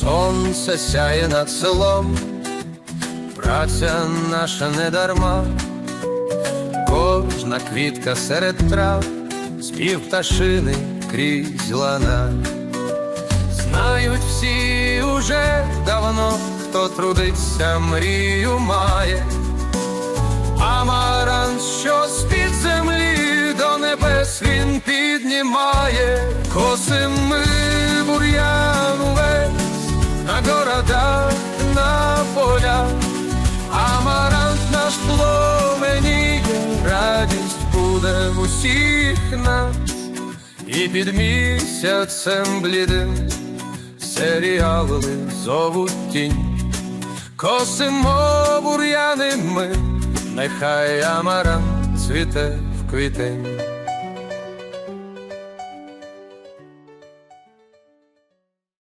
Сонце сяє над селом, праця наша не дарма, кожна квітка серед трав, спів пташини крізь лана. Знають всі уже давно, хто трудиться, мрію має, Амарант, що з-під землі до небес він піднімає, косим радість буде в усіх нас, і під місяцем блідим серіали зовуть тінь. Косимо бур'яни ми, нехай амаран цвіте в квітень.